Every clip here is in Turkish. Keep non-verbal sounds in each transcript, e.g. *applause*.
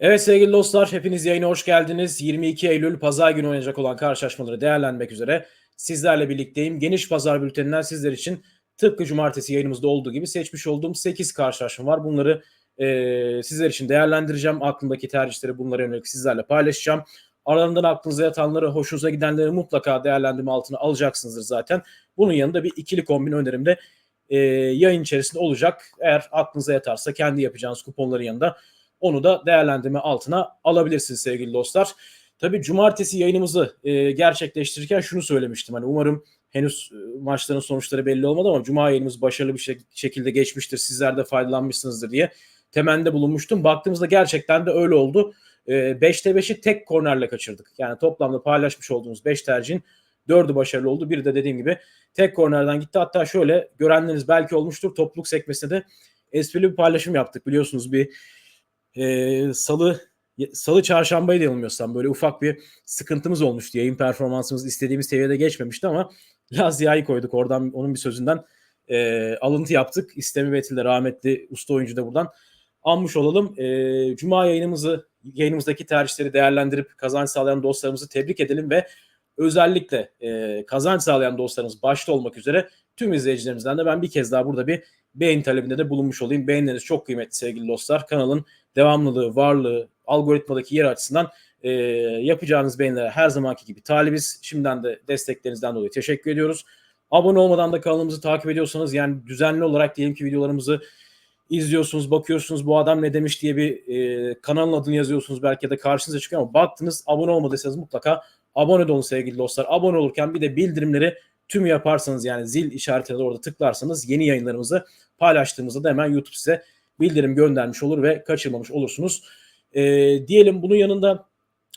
Evet sevgili dostlar hepiniz yayına hoş geldiniz. 22 Eylül pazar günü oynayacak olan karşılaşmaları değerlendirmek üzere sizlerle birlikteyim. Geniş pazar bülteninden sizler için tıpkı cumartesi yayınımızda olduğu gibi seçmiş olduğum 8 karşılaşma var. Bunları e, sizler için değerlendireceğim. Aklımdaki tercihleri bunlara yönelik sizlerle paylaşacağım. Aralarından aklınıza yatanları, hoşunuza gidenleri mutlaka değerlendirme altına alacaksınızdır zaten. Bunun yanında bir ikili kombin önerim de e, yayın içerisinde olacak. Eğer aklınıza yatarsa kendi yapacağınız kuponların yanında onu da değerlendirme altına alabilirsiniz sevgili dostlar. Tabii cumartesi yayınımızı e, gerçekleştirirken şunu söylemiştim. Hani umarım henüz e, maçların sonuçları belli olmadı ama cuma yayınımız başarılı bir şek- şekilde geçmiştir. Sizler de faydalanmışsınızdır diye temennide bulunmuştum. Baktığımızda gerçekten de öyle oldu. E, 5'te 5'i tek kornerle kaçırdık. Yani toplamda paylaşmış olduğumuz 5 tercihin 4'ü başarılı oldu. Biri de dediğim gibi tek kornerden gitti. Hatta şöyle görenleriniz belki olmuştur. Topluluk sekmesinde de esprili bir paylaşım yaptık. Biliyorsunuz bir e, salı salı çarşambayı da yanılmıyorsam böyle ufak bir sıkıntımız olmuştu. Yayın performansımız istediğimiz seviyede geçmemişti ama *laughs* Lazia'yı koyduk. Oradan onun bir sözünden e, alıntı yaptık. İstemi Betil'de rahmetli usta oyuncu da buradan anmış olalım. E, Cuma yayınımızı yayınımızdaki tercihleri değerlendirip kazanç sağlayan dostlarımızı tebrik edelim ve özellikle e, kazanç sağlayan dostlarımız başta olmak üzere tüm izleyicilerimizden de ben bir kez daha burada bir beğeni talebinde de bulunmuş olayım. Beğenileriniz çok kıymetli sevgili dostlar. Kanalın devamlılığı, varlığı, algoritmadaki yer açısından e, yapacağınız beğenilere her zamanki gibi talibiz. Şimdiden de desteklerinizden dolayı teşekkür ediyoruz. Abone olmadan da kanalımızı takip ediyorsanız yani düzenli olarak diyelim ki videolarımızı izliyorsunuz, bakıyorsunuz bu adam ne demiş diye bir e, kanalın adını yazıyorsunuz belki da karşınıza çıkıyor ama baktınız abone olmadıysanız mutlaka abone de olun sevgili dostlar. Abone olurken bir de bildirimleri tüm yaparsanız yani zil işaretine de orada tıklarsanız yeni yayınlarımızı paylaştığımızda da hemen YouTube size bildirim göndermiş olur ve kaçırmamış olursunuz. E, diyelim bunun yanında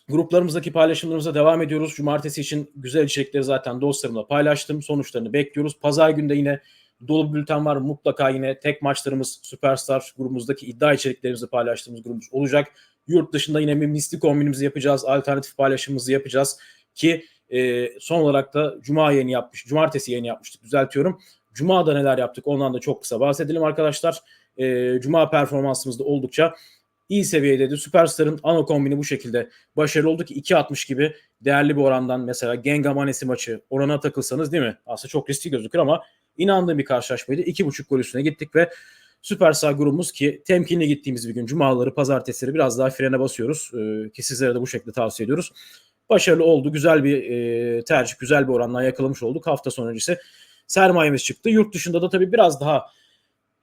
gruplarımızdaki paylaşımlarımıza devam ediyoruz. Cumartesi için güzel içerikleri zaten dostlarımla paylaştım. Sonuçlarını bekliyoruz. Pazar günde yine dolu bülten var. Mutlaka yine tek maçlarımız Süperstar grubumuzdaki iddia içeriklerimizi paylaştığımız grubumuz olacak. Yurt dışında yine bir misli kombinimizi yapacağız. Alternatif paylaşımımızı yapacağız. Ki e, son olarak da Cuma yayını yapmış. Cumartesi yayını yapmıştık. Düzeltiyorum. Cuma'da neler yaptık ondan da çok kısa bahsedelim arkadaşlar. E, Cuma performansımız da oldukça iyi seviyedeydi. Süperstar'ın ana kombini bu şekilde başarılı oldu ki 2.60 gibi değerli bir orandan mesela Gengamanesi maçı orana takılsanız değil mi? Aslında çok riskli gözükür ama inandığım bir karşılaşmaydı. 2.5 gol üstüne gittik ve Süperstar grubumuz ki temkinli gittiğimiz bir gün cumaları, pazartesileri biraz daha frene basıyoruz. Ee, ki sizlere de bu şekilde tavsiye ediyoruz. Başarılı oldu. Güzel bir e, tercih, güzel bir oranla yakalamış olduk. Hafta sonu öncesi sermayemiz çıktı. Yurt dışında da tabii biraz daha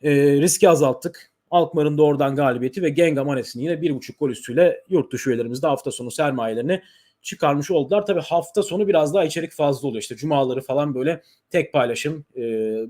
e, riski azalttık. Alkmaar'ın doğrudan galibiyeti ve Genga Manes'in yine bir buçuk gol üstüyle yurt dışı üyelerimiz de hafta sonu sermayelerini çıkarmış oldular. Tabii hafta sonu biraz daha içerik fazla oluyor. İşte cumaları falan böyle tek paylaşım. E,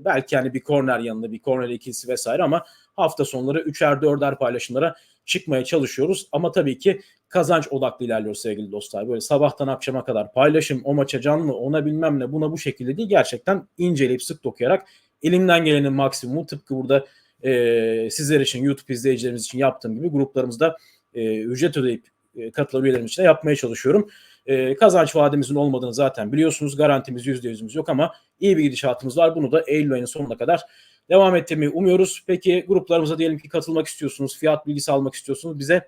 belki yani bir korner yanında bir korner ikilisi vesaire ama hafta sonları üçer dörder paylaşımlara çıkmaya çalışıyoruz. Ama tabii ki kazanç odaklı ilerliyoruz sevgili dostlar. Böyle sabahtan akşama kadar paylaşım, o maça canlı, ona bilmem ne, buna bu şekilde değil. Gerçekten inceleyip sık dokuyarak elimden gelenin maksimumu tıpkı burada e, sizler için, YouTube izleyicilerimiz için yaptığım gibi gruplarımızda e, ücret ödeyip e, katılan üyelerimiz için de yapmaya çalışıyorum. E, kazanç vadimizin olmadığını zaten biliyorsunuz. Garantimiz %100'ümüz yok ama iyi bir gidişatımız var. Bunu da Eylül ayının sonuna kadar devam ettirmeyi umuyoruz. Peki gruplarımıza diyelim ki katılmak istiyorsunuz, fiyat bilgisi almak istiyorsunuz. Bize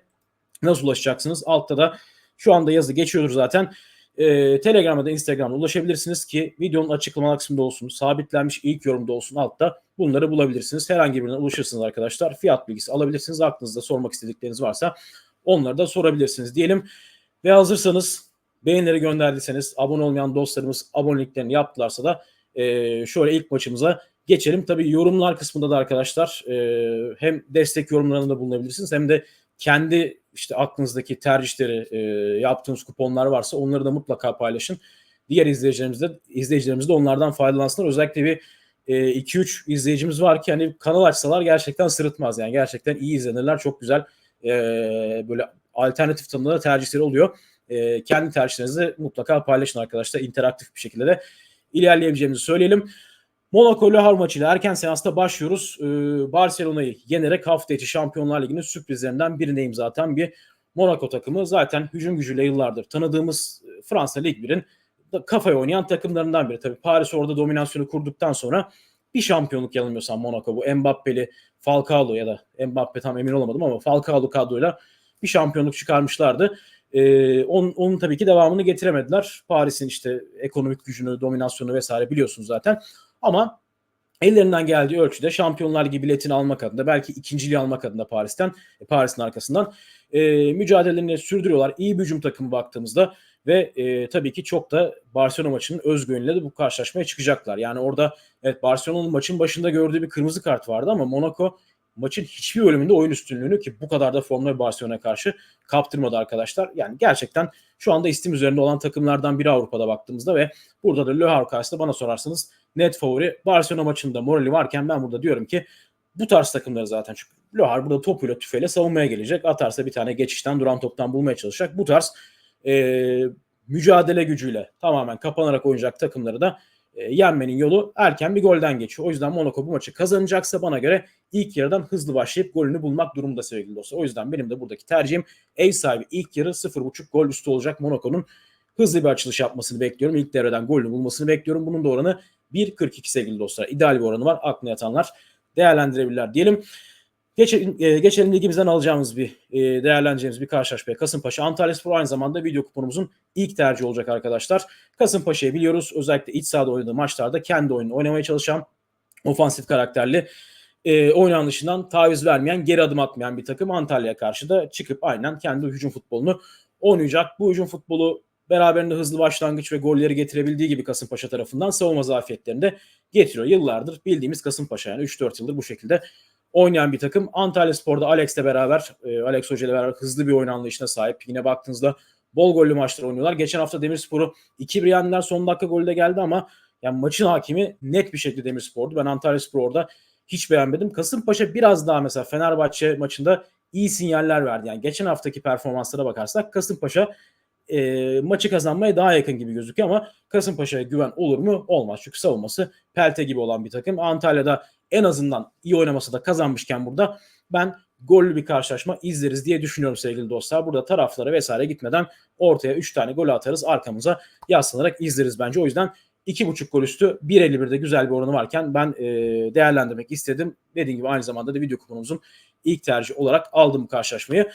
nasıl ulaşacaksınız? Altta da şu anda yazı geçiyordur zaten. Ee, Telegram'da da Instagram'da ulaşabilirsiniz ki videonun açıklama kısmında olsun, sabitlenmiş ilk yorumda olsun altta bunları bulabilirsiniz. Herhangi birine ulaşırsınız arkadaşlar. Fiyat bilgisi alabilirsiniz. Aklınızda sormak istedikleriniz varsa onları da sorabilirsiniz diyelim. Ve hazırsanız beğenileri gönderdiyseniz abone olmayan dostlarımız aboneliklerini yaptılarsa da e, şöyle ilk maçımıza geçelim. Tabii yorumlar kısmında da arkadaşlar e, hem destek yorumlarında bulunabilirsiniz hem de kendi işte aklınızdaki tercihleri e, yaptığınız kuponlar varsa onları da mutlaka paylaşın. Diğer izleyicilerimiz de izleyicilerimiz de onlardan faydalansınlar. Özellikle bir 2-3 e, izleyicimiz var ki hani kanal açsalar gerçekten sırıtmaz yani gerçekten iyi izlenirler çok güzel e, böyle alternatif tanımda tercihleri oluyor. E, kendi tercihlerinizi mutlaka paylaşın arkadaşlar interaktif bir şekilde de ilerleyebileceğimizi söyleyelim. Monaco Le maçıyla erken seansta başlıyoruz. Ee, Barcelona'yı yenerek hafta içi Şampiyonlar Ligi'nin sürprizlerinden birine imza atan bir Monaco takımı. Zaten hücum gücüyle yıllardır tanıdığımız e, Fransa Lig 1'in kafaya oynayan takımlarından biri. Tabii Paris orada dominasyonu kurduktan sonra bir şampiyonluk yanılmıyorsam Monaco bu Mbappe'li Falcao ya da Mbappe tam emin olamadım ama Falcao kadroyla bir şampiyonluk çıkarmışlardı. Ee, onun, onun tabii ki devamını getiremediler. Paris'in işte ekonomik gücünü, dominasyonu vesaire biliyorsunuz zaten. Ama ellerinden geldiği ölçüde Şampiyonlar gibi biletini almak adına belki ikinciliği almak adına Paris'ten e, Paris'in arkasından e, mücadelelerini sürdürüyorlar. İyi bir hücum takımı baktığımızda ve e, tabii ki çok da Barcelona maçının özgüveniyle de bu karşılaşmaya çıkacaklar. Yani orada evet Barcelona'nın maçın başında gördüğü bir kırmızı kart vardı ama Monaco maçın hiçbir bölümünde oyun üstünlüğünü ki bu kadar da formda Barcelona'ya karşı kaptırmadı arkadaşlar. Yani gerçekten şu anda istim üzerinde olan takımlardan biri Avrupa'da baktığımızda ve burada da Le Havre karşısında bana sorarsanız net favori. Barcelona maçında morali varken ben burada diyorum ki bu tarz takımları zaten çünkü Le Havre burada topuyla tüfeyle savunmaya gelecek. Atarsa bir tane geçişten duran toptan bulmaya çalışacak. Bu tarz e, mücadele gücüyle tamamen kapanarak oynayacak takımları da e, yenmenin yolu erken bir golden geçiyor. O yüzden Monaco bu maçı kazanacaksa bana göre ilk yarıdan hızlı başlayıp golünü bulmak durumunda sevgili dostlar. O yüzden benim de buradaki tercihim ev sahibi ilk yarı 0.5 gol üstü olacak Monaco'nun hızlı bir açılış yapmasını bekliyorum. İlk devreden golünü bulmasını bekliyorum. Bunun da oranı 1.42 sevgili dostlar. İdeal bir oranı var. Aklına yatanlar değerlendirebilirler diyelim. Geçelim, e, geçelim ligimizden alacağımız bir e, değerleneceğimiz bir karşılaşmaya Kasımpaşa Antalya Spor aynı zamanda video kuponumuzun ilk tercih olacak arkadaşlar. Kasımpaşa'yı biliyoruz özellikle iç sahada oynadığı maçlarda kendi oyununu oynamaya çalışan ofansif karakterli e, oynanışından taviz vermeyen geri adım atmayan bir takım Antalya'ya karşı da çıkıp aynen kendi hücum futbolunu oynayacak. Bu hücum futbolu beraberinde hızlı başlangıç ve golleri getirebildiği gibi Kasımpaşa tarafından savunma zafiyetlerini de getiriyor. Yıllardır bildiğimiz Kasımpaşa yani 3-4 yıldır bu şekilde oynayan bir takım. Antalya Spor'da Alex'le beraber, e, Alex Hoca ile beraber hızlı bir oyun anlayışına sahip. Yine baktığınızda bol gollü maçlar oynuyorlar. Geçen hafta Demirspor'u 2-1 yendiler. Son dakika golü de geldi ama yani maçın hakimi net bir şekilde Demirspor'du. Ben Antalya Spor orada hiç beğenmedim. Kasımpaşa biraz daha mesela Fenerbahçe maçında iyi sinyaller verdi. Yani geçen haftaki performanslara bakarsak Kasımpaşa e, maçı kazanmaya daha yakın gibi gözüküyor ama Kasımpaşa'ya güven olur mu? Olmaz. Çünkü savunması pelte gibi olan bir takım. Antalya'da en azından iyi oynaması da kazanmışken burada ben gollü bir karşılaşma izleriz diye düşünüyorum sevgili dostlar. Burada taraflara vesaire gitmeden ortaya 3 tane gol atarız. Arkamıza yaslanarak izleriz bence. O yüzden 2.5 gol üstü 1.51'de güzel bir oranı varken ben e, değerlendirmek istedim. Dediğim gibi aynı zamanda da video kuponumuzun ilk tercih olarak aldım karşılaşmayı.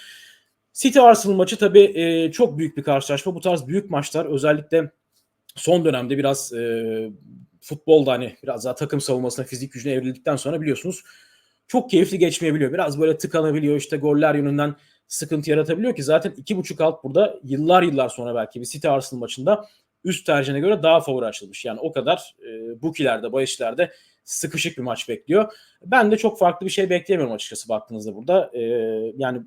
City Arsenal maçı tabii e, çok büyük bir karşılaşma. Bu tarz büyük maçlar özellikle son dönemde biraz e, futbolda hani biraz daha takım savunmasına fizik gücüne evrildikten sonra biliyorsunuz çok keyifli geçmeyebiliyor. Biraz böyle tıkanabiliyor işte goller yönünden sıkıntı yaratabiliyor ki zaten iki buçuk alt burada yıllar yıllar sonra belki bir City Arsenal maçında üst tercihine göre daha favori açılmış. Yani o kadar e, bukilerde, bahislerde sıkışık bir maç bekliyor. Ben de çok farklı bir şey bekleyemiyorum açıkçası baktığınızda burada. E, yani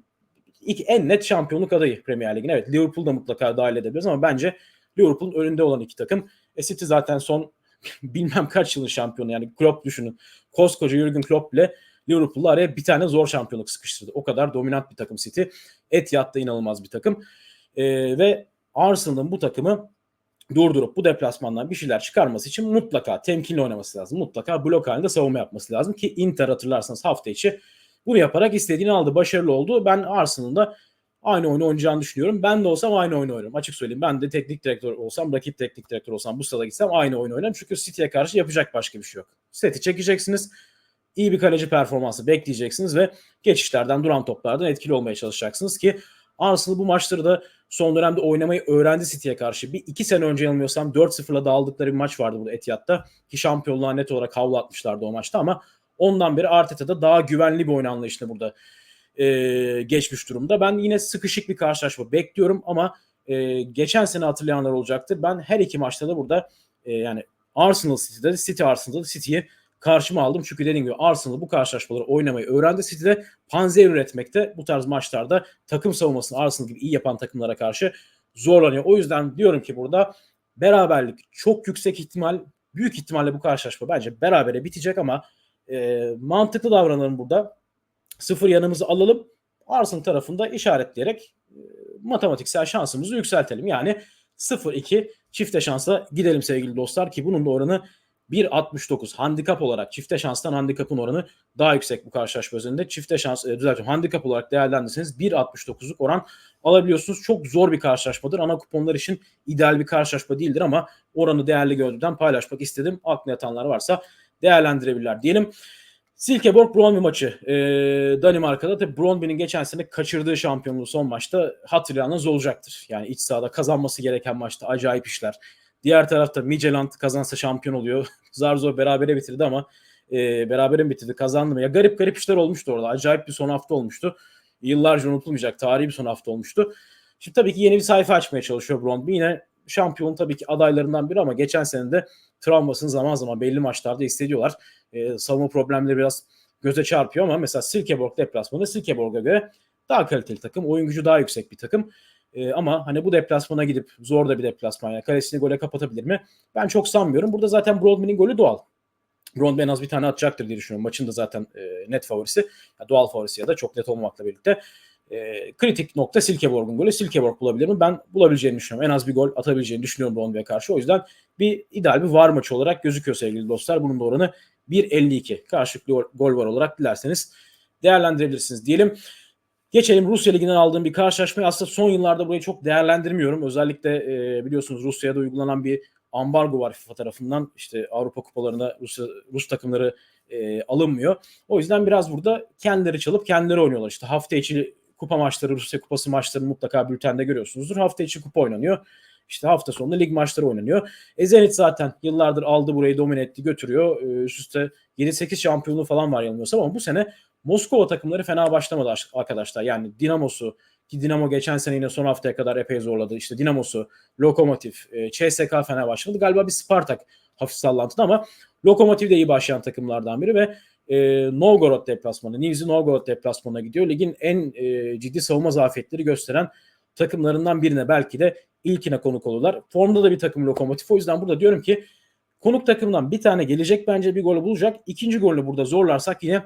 ilk en net şampiyonluk adayı Premier Lig'in. Evet Liverpool da mutlaka dahil edebiliriz ama bence Liverpool'un önünde olan iki takım. E City zaten son *laughs* bilmem kaç yılın şampiyonu yani Klopp düşünün. Koskoca Jurgen Klopp bile Liverpool'la araya bir tane zor şampiyonluk sıkıştırdı. O kadar dominant bir takım City. Etihad'da inanılmaz bir takım. E, ve Arsenal'ın bu takımı durdurup bu deplasmandan bir şeyler çıkarması için mutlaka temkinli oynaması lazım. Mutlaka blok halinde savunma yapması lazım ki Inter hatırlarsanız hafta içi bunu yaparak istediğini aldı. Başarılı oldu. Ben Arsenal'ın da aynı oyunu oynayacağını düşünüyorum. Ben de olsam aynı oyunu oynarım. Açık söyleyeyim. Ben de teknik direktör olsam, rakip teknik direktör olsam bu sırada gitsem aynı oyunu oynarım. Çünkü City'ye karşı yapacak başka bir şey yok. Seti çekeceksiniz. İyi bir kaleci performansı bekleyeceksiniz ve geçişlerden, duran toplardan etkili olmaya çalışacaksınız ki Arsenal bu maçları da son dönemde oynamayı öğrendi City'ye karşı. Bir iki sene önce yanılmıyorsam 4-0'la dağıldıkları bir maç vardı burada Etihad'da. Ki şampiyonluğa net olarak havlu atmışlardı o maçta ama ondan beri Arteta'da daha güvenli bir oyun anlayışını burada e, geçmiş durumda. Ben yine sıkışık bir karşılaşma bekliyorum ama e, geçen sene hatırlayanlar olacaktır. Ben her iki maçta da burada e, yani Arsenal City'de City Arsenal'da City'yi karşıma aldım. Çünkü dediğim gibi Arsenal bu karşılaşmaları oynamayı öğrendi. City'de panzer üretmekte bu tarz maçlarda takım savunmasını Arsenal gibi iyi yapan takımlara karşı zorlanıyor. O yüzden diyorum ki burada beraberlik çok yüksek ihtimal büyük ihtimalle bu karşılaşma bence berabere bitecek ama e, mantıklı davranalım burada. Sıfır yanımızı alalım. Arsenal tarafında işaretleyerek e, matematiksel şansımızı yükseltelim. Yani 0-2 çifte şansa gidelim sevgili dostlar ki bunun da oranı 1.69 handikap olarak çifte şanstan handikapın oranı daha yüksek bu karşılaşma üzerinde. Çifte şans e, düzeltiyorum handikap olarak değerlendirirseniz 1.69'luk oran alabiliyorsunuz. Çok zor bir karşılaşmadır. Ana kuponlar için ideal bir karşılaşma değildir ama oranı değerli gördüğümden paylaşmak istedim. Aklına yatanlar varsa değerlendirebilirler diyelim. Silkeborg Brøndby maçı. Ee, Danimarka'da tabii Brøndby'nin geçen sene kaçırdığı şampiyonluğu son maçta hatırlayanınız olacaktır. Yani iç sahada kazanması gereken maçta acayip işler. Diğer tarafta Midtjylland kazansa şampiyon oluyor. *laughs* zar zor berabere bitirdi ama e, berabere mi bitirdi kazandı mı? Ya garip garip işler olmuştu orada. Acayip bir son hafta olmuştu. Yıllarca unutulmayacak tarihi bir son hafta olmuştu. Şimdi tabii ki yeni bir sayfa açmaya çalışıyor Brøndby. Yine şampiyon tabii ki adaylarından biri ama geçen sene de travmasını zaman zaman belli maçlarda hissediyorlar. E, savunma problemleri biraz göze çarpıyor ama mesela Silkeborg deplasmanı Silkeborg'a göre daha kaliteli takım. Oyun gücü daha yüksek bir takım. E, ama hani bu deplasmana gidip zor da bir deplasman yani kalesini gole kapatabilir mi? Ben çok sanmıyorum. Burada zaten Broadman'in golü doğal. Broadman en az bir tane atacaktır diye düşünüyorum. Maçın da zaten e, net favorisi. Ya doğal favorisi ya da çok net olmamakla birlikte. E, kritik nokta Silkeborg'un golü. Silkeborg bulabilir mi? Ben bulabileceğini düşünüyorum. En az bir gol atabileceğini düşünüyorum Brondby'ye karşı. O yüzden bir ideal bir var maçı olarak gözüküyor sevgili dostlar. Bunun da oranı 1.52. Karşılıklı gol var olarak dilerseniz değerlendirebilirsiniz diyelim. Geçelim Rusya Ligi'nden aldığım bir karşılaşmayı. Aslında son yıllarda burayı çok değerlendirmiyorum. Özellikle e, biliyorsunuz Rusya'da uygulanan bir ambargo var FIFA tarafından. İşte Avrupa kupalarında Rusya, Rus takımları e, alınmıyor. O yüzden biraz burada kendileri çalıp kendileri oynuyorlar. İşte hafta içi kupa maçları, Rusya kupası maçlarını mutlaka bültende görüyorsunuzdur. Hafta içi kupa oynanıyor. İşte hafta sonunda lig maçları oynanıyor. E Zenit zaten yıllardır aldı burayı domine etti götürüyor. E, üst üste 7-8 şampiyonluğu falan var yanılmıyorsam ama bu sene Moskova takımları fena başlamadı arkadaşlar. Yani Dinamo'su ki Dinamo geçen sene yine son haftaya kadar epey zorladı. İşte Dinamo'su, Lokomotiv, e, CSK fena başlamadı. Galiba bir Spartak hafif sallantıda ama Lokomotiv de iyi başlayan takımlardan biri ve e, Novgorod deplasmanı, Nizhny Novgorod deplasmanına gidiyor. Ligin en e, ciddi savunma zafiyetleri gösteren takımlarından birine belki de ilkine konuk olurlar. Formda da bir takım lokomotif. O yüzden burada diyorum ki konuk takımdan bir tane gelecek bence bir golü bulacak. İkinci golü burada zorlarsak yine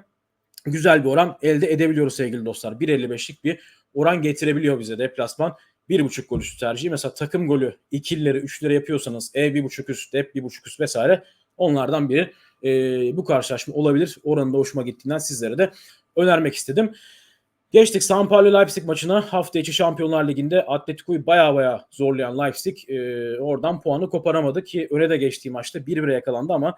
güzel bir oran elde edebiliyoruz sevgili dostlar. 1.55'lik bir oran getirebiliyor bize deplasman. 1.5 gol üstü tercihi. Mesela takım golü ikilileri, üçleri yapıyorsanız E 1.5 üst, dep 1.5 üst vesaire onlardan biri e, bu karşılaşma olabilir. Oranında hoşuma gittiğinden sizlere de önermek istedim. Geçtik San Paulo Leipzig maçına. Hafta içi Şampiyonlar Ligi'nde Atletico'yu baya baya zorlayan Leipzig e, oradan puanı koparamadı ki öne de geçtiği maçta 1-1'e yakalandı ama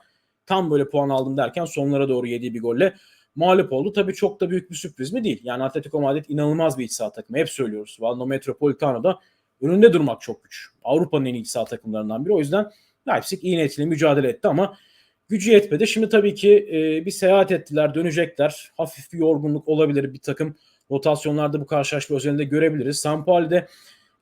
tam böyle puan aldım derken sonlara doğru yediği bir golle mağlup oldu. Tabii çok da büyük bir sürpriz mi değil. Yani Atletico Madrid inanılmaz bir iç saha takımı. Hep söylüyoruz. Valno Metropolitano'da önünde durmak çok güç. Avrupa'nın en iyi iç saha takımlarından biri. O yüzden Leipzig iyi niyetiyle mücadele etti ama gücü yetmedi. Şimdi tabii ki e, bir seyahat ettiler, dönecekler. Hafif bir yorgunluk olabilir. Bir takım rotasyonlarda bu karşılaşma özelinde görebiliriz. Sampaoli'de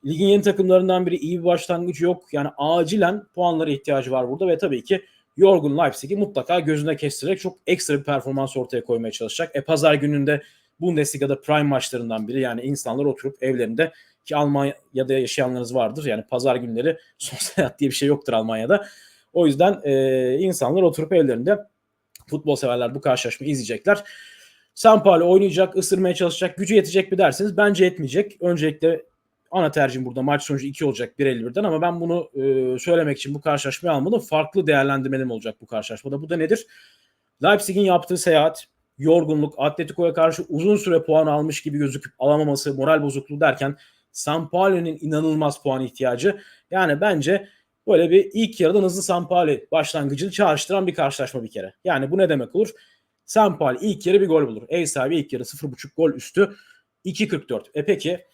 ligin yeni takımlarından biri iyi bir başlangıç yok. Yani acilen puanlara ihtiyacı var burada ve tabii ki yorgun Leipzig'i mutlaka gözüne kestirerek çok ekstra bir performans ortaya koymaya çalışacak. E pazar gününde Bundesliga'da prime maçlarından biri yani insanlar oturup evlerinde ki Almanya'da yaşayanlarınız vardır. Yani pazar günleri *laughs* sosyal hayat diye bir şey yoktur Almanya'da. O yüzden e, insanlar oturup evlerinde futbol severler bu karşılaşmayı izleyecekler. Sampaoli oynayacak, ısırmaya çalışacak, gücü yetecek mi derseniz bence yetmeyecek. Öncelikle ana tercihim burada maç sonucu 2 olacak 1.51'den ama ben bunu e, söylemek için bu karşılaşmayı almadım. Farklı değerlendirmelerim olacak bu karşılaşmada. Bu da nedir? Leipzig'in yaptığı seyahat, yorgunluk, Atletico'ya karşı uzun süre puan almış gibi gözüküp alamaması, moral bozukluğu derken Sampaoli'nin inanılmaz puan ihtiyacı. Yani bence böyle bir ilk yarıdan hızlı Sampaoli başlangıcını çağrıştıran bir karşılaşma bir kere. Yani bu ne demek olur? Sampaoli ilk yarı bir gol bulur. Ev sahibi ilk yarı 0.5 gol üstü 2.44. E peki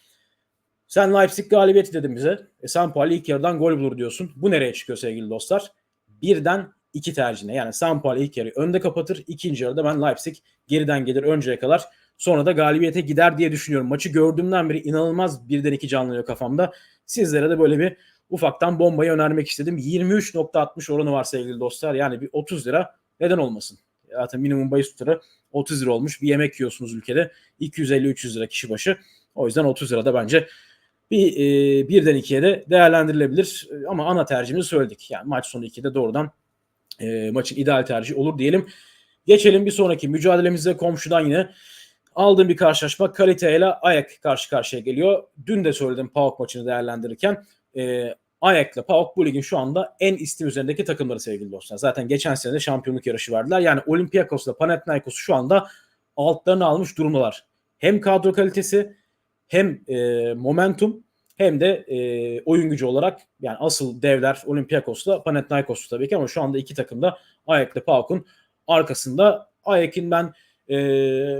sen Leipzig galibiyeti dedin bize. E Sampaoli ilk yarıdan gol bulur diyorsun. Bu nereye çıkıyor sevgili dostlar? Birden iki tercihine. Yani Sampaoli ilk yarı önde kapatır. ikinci yarıda ben Leipzig geriden gelir önceye kadar. Sonra da galibiyete gider diye düşünüyorum. Maçı gördüğümden beri inanılmaz birden iki canlıyor kafamda. Sizlere de böyle bir ufaktan bombayı önermek istedim. 23.60 oranı var sevgili dostlar. Yani bir 30 lira neden olmasın? Zaten minimum bahis tutarı 30 lira olmuş. Bir yemek yiyorsunuz ülkede. 250-300 lira kişi başı. O yüzden 30 lira da bence bir e, birden ikiye de değerlendirilebilir. Ama ana tercihimizi söyledik. Yani maç sonu 2'de doğrudan e, maçın ideal tercihi olur diyelim. Geçelim bir sonraki mücadelemize komşudan yine aldığım bir karşılaşma Kalite ile Ayak karşı karşıya geliyor. Dün de söyledim PAOK maçını değerlendirirken. E, Ayak'la PAOK bu ligin şu anda en istim üzerindeki takımları sevgili dostlar. Zaten geçen sene de şampiyonluk yarışı verdiler. Yani Olympiakos'la Panathinaikos şu anda altlarını almış durumdalar. Hem kadro kalitesi hem e, momentum hem de e, oyun gücü olarak yani asıl devler Olympiakos'la Panathinaikos'u tabii ki ama şu anda iki takım da Ayak'la PAOK'un arkasında Ayek'in ben e,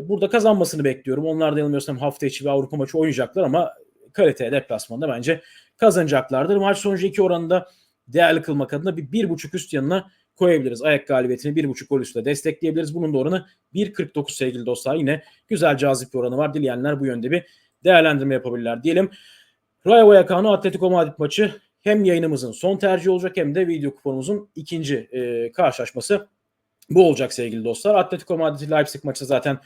burada kazanmasını bekliyorum. Onlar da yanılmıyorsam hafta içi bir Avrupa maçı oynayacaklar ama kaliteye deplasmanda bence kazanacaklardır. Maç sonucu iki oranında değerli kılmak adına bir, bir buçuk üst yanına koyabiliriz. Ayak galibiyetini bir buçuk gol üstte destekleyebiliriz. Bunun da oranı 1.49 sevgili dostlar. Yine güzel cazip bir oranı var. Dileyenler bu yönde bir değerlendirme yapabilirler diyelim. Rayo Vallecano Atletico Madrid maçı hem yayınımızın son tercihi olacak hem de video kuponumuzun ikinci e, karşılaşması bu olacak sevgili dostlar. Atletico Madrid Leipzig maçı zaten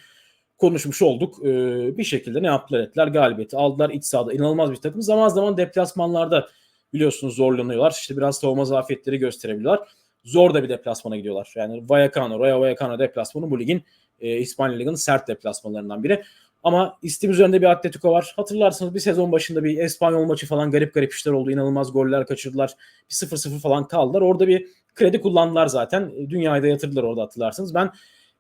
konuşmuş olduk. E, bir şekilde ne yaptılar ettiler? Galibiyeti aldılar. İç sahada inanılmaz bir takım. Zaman zaman deplasmanlarda biliyorsunuz zorlanıyorlar. İşte biraz savunma zafiyetleri gösterebiliyorlar. Zor da bir deplasmana gidiyorlar. Yani Vallecano, Rayo Vallecano deplasmanı bu ligin e, İspanya Ligi'nin sert deplasmanlarından biri. Ama istim üzerinde bir Atletico var. Hatırlarsınız bir sezon başında bir Espanyol maçı falan garip garip işler oldu. İnanılmaz goller kaçırdılar. Bir 0-0 falan kaldılar. Orada bir kredi kullandılar zaten. Dünyayı da yatırdılar orada hatırlarsınız. Ben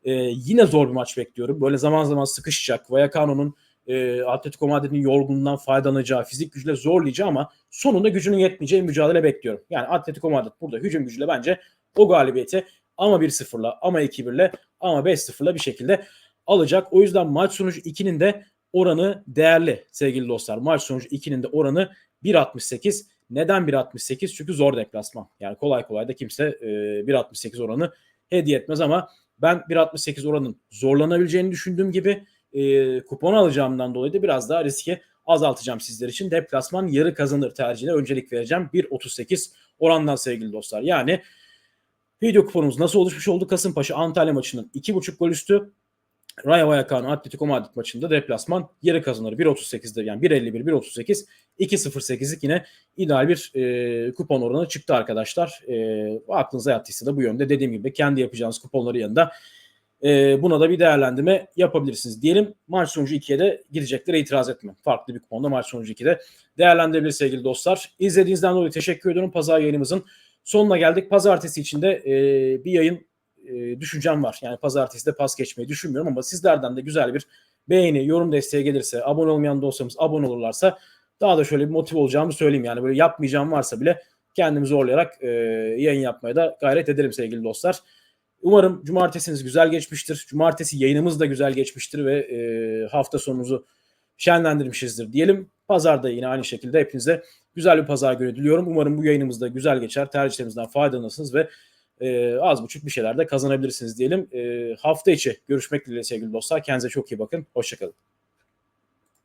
e, yine zor bir maç bekliyorum. Böyle zaman zaman sıkışacak. Vallecano'nun e, Atletico Madrid'in yorgunluğundan faydalanacağı, fizik gücüyle zorlayacağı ama sonunda gücünün yetmeyeceği mücadele bekliyorum. Yani Atletico Madrid burada hücum gücüyle bence o galibiyeti ama 1-0'la ama 2-1'le ama 5-0'la bir şekilde alacak. O yüzden maç sonucu 2'nin de oranı değerli sevgili dostlar. Maç sonucu 2'nin de oranı 1.68. Neden 1.68? Çünkü zor deplasman. Yani kolay kolay da kimse e, 1.68 oranı hediye etmez ama ben 1.68 oranın zorlanabileceğini düşündüğüm gibi e, kupon alacağımdan dolayı da biraz daha riski azaltacağım sizler için. Deplasman yarı kazanır tercihine öncelik vereceğim. 1.38 orandan sevgili dostlar. Yani video kuponumuz nasıl oluşmuş oldu? Kasımpaşa Antalya maçının 2.5 gol üstü. Rayo Vallecano Atletico Madrid maçında deplasman yarı kazanır. 1.38'de yani 1.51 1.38 2.08'lik yine ideal bir e, kupon oranı çıktı arkadaşlar. E, aklınıza yattıysa da bu yönde dediğim gibi kendi yapacağınız kuponları yanında e, buna da bir değerlendirme yapabilirsiniz diyelim. Maç sonucu 2'ye de gideceklere itiraz etmem. Farklı bir kuponda maç sonucu 2'de değerlendirebilir sevgili dostlar. İzlediğinizden dolayı teşekkür ediyorum. Pazar yayınımızın sonuna geldik. Pazartesi içinde e, bir yayın e, düşüncem var. Yani pazartesi de pas geçmeyi düşünmüyorum ama sizlerden de güzel bir beğeni, yorum desteği gelirse, abone olmayan dostlarımız abone olurlarsa daha da şöyle bir motive olacağımı söyleyeyim. Yani böyle yapmayacağım varsa bile kendimi zorlayarak e, yayın yapmaya da gayret ederim sevgili dostlar. Umarım cumartesiniz güzel geçmiştir. Cumartesi yayınımız da güzel geçmiştir ve e, hafta sonumuzu şenlendirmişizdir diyelim. Pazarda yine aynı şekilde hepinize güzel bir pazar günü diliyorum. Umarım bu yayınımız da güzel geçer. Tercihlerimizden faydalanırsınız ve e, az buçuk bir şeyler de kazanabilirsiniz diyelim. E, hafta içi görüşmek dileğiyle sevgili dostlar. Kendinize çok iyi bakın. Hoşçakalın.